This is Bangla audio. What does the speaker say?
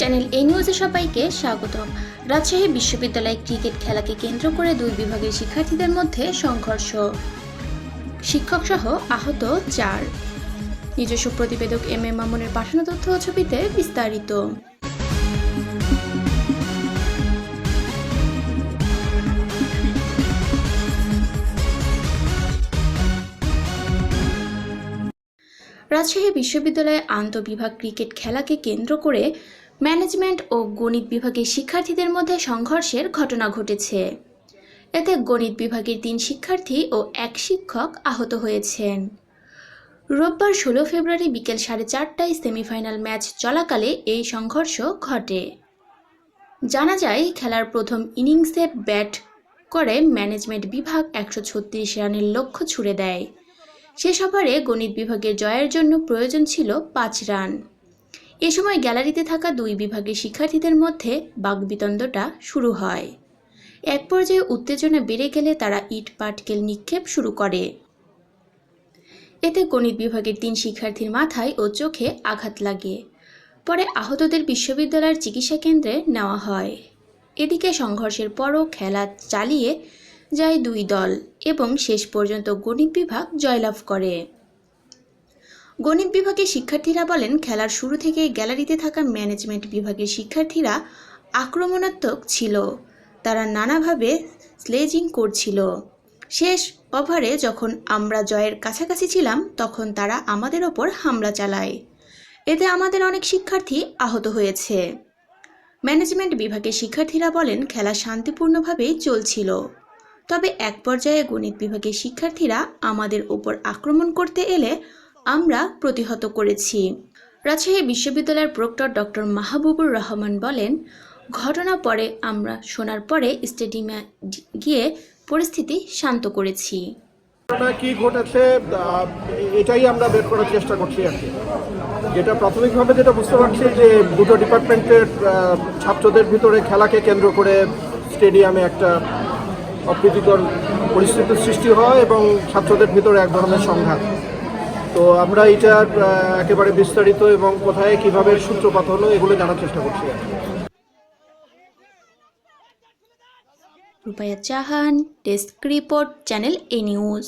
চ্যানেল এ নিউজে সবাইকে স্বাগতম। রাজশাহী বিশ্ববিদ্যালয় ক্রিকেট খেলাকে কেন্দ্র করে দুই বিভাগের শিক্ষার্থীদের মধ্যে সংঘর্ষ। শিক্ষক সহ আহত চার। নিজস্ব প্রতিবেদক এম এ মামুনের পাঠানো তথ্য ছবিতে বিস্তারিত। রাজশাহী বিশ্ববিদ্যালয়ে আন্তঃবিভাগ ক্রিকেট খেলাকে কেন্দ্র করে ম্যানেজমেন্ট ও গণিত বিভাগের শিক্ষার্থীদের মধ্যে সংঘর্ষের ঘটনা ঘটেছে। এতে গণিত বিভাগের তিন শিক্ষার্থী ও এক শিক্ষক আহত হয়েছেন। রোববার ষোলো ফেব্রুয়ারি বিকেল সাড়ে চারটায় সেমিফাইনাল ম্যাচ চলাকালে এই সংঘর্ষ ঘটে। জানা যায়, খেলার প্রথম ইনিংসে ব্যাট করে ম্যানেজমেন্ট বিভাগ একশো ছত্রিশ রানের লক্ষ্য ছুড়ে দেয়। শেষ ওভারে গণিত বিভাগের জয়ের জন্য প্রয়োজন ছিল পাঁচ রান। এ সময় গ্যালারিতে থাকা দুই বিভাগের শিক্ষার্থীদের মধ্যে বাগবিতণ্ডটা শুরু হয়। এক পর্যায়ে উত্তেজনা বেড়ে গেলে তারা ইট, পাটকেল নিক্ষেপ শুরু করে। এতে গণিত বিভাগের তিন শিক্ষার্থীর মাথায় ও চোখে আঘাত লাগে। পরে আহতদের বিশ্ববিদ্যালয়ের চিকিৎসা কেন্দ্রে নেওয়া হয়। এদিকে সংঘর্ষের পরও খেলা চালিয়ে যায় দুই দল এবং শেষ পর্যন্ত গণিত বিভাগ জয়লাভ করে। গণিত বিভাগের শিক্ষার্থীরা বলেন, খেলার শুরু থেকেই গ্যালারিতে থাকা ম্যানেজমেন্ট বিভাগের শিক্ষার্থীরা আক্রমণাত্মক ছিল। তারা নানাভাবে স্লেজিং করছিল। শেষ ওভারে যখন আমরা জয়ের কাছাকাছি ছিলাম, তখন তারা আমাদের ওপর হামলা চালায়। এতে আমাদের অনেক শিক্ষার্থী আহত হয়েছে। ম্যানেজমেন্ট বিভাগের শিক্ষার্থীরা বলেন, খেলা শান্তিপূর্ণভাবেই চলছিল। তবে এক পর্যায়ে গণিত বিভাগের শিক্ষার্থীরা আমাদের ওপর আক্রমণ করতে এলে আমরা প্রতিহত করেছি। রাজশাহী বিশ্ববিদ্যালয়ের প্রক্টর ডক্টর মাহবুবুর রহমান বলেন, ঘটনা পরে আমরা শোনার পরে স্টেডিয়ামে গিয়ে পরিস্থিতি শান্ত করেছি। কি ঘটেছে এটাই আমরা বের করার চেষ্টা করছি আর কি। যেটা প্রাথমিকভাবে যেটা বুঝতে পারছি যে দুটো ডিপার্টমেন্টের ছাত্রদের ভিতরে খেলাকে কেন্দ্র করে স্টেডিয়ামে একটা অপ্রীতিকর পরিস্থিতির সৃষ্টি হয় এবং ছাত্রদের ভিতরে এক ধরনের সংঘাত। তো আমরা এটার একেবারে বিস্তারিত এবং কোথায় কীভাবে সূত্রপাত হলো এগুলো জানার চেষ্টা করছি। Rupaya Chahan desk report channel A news.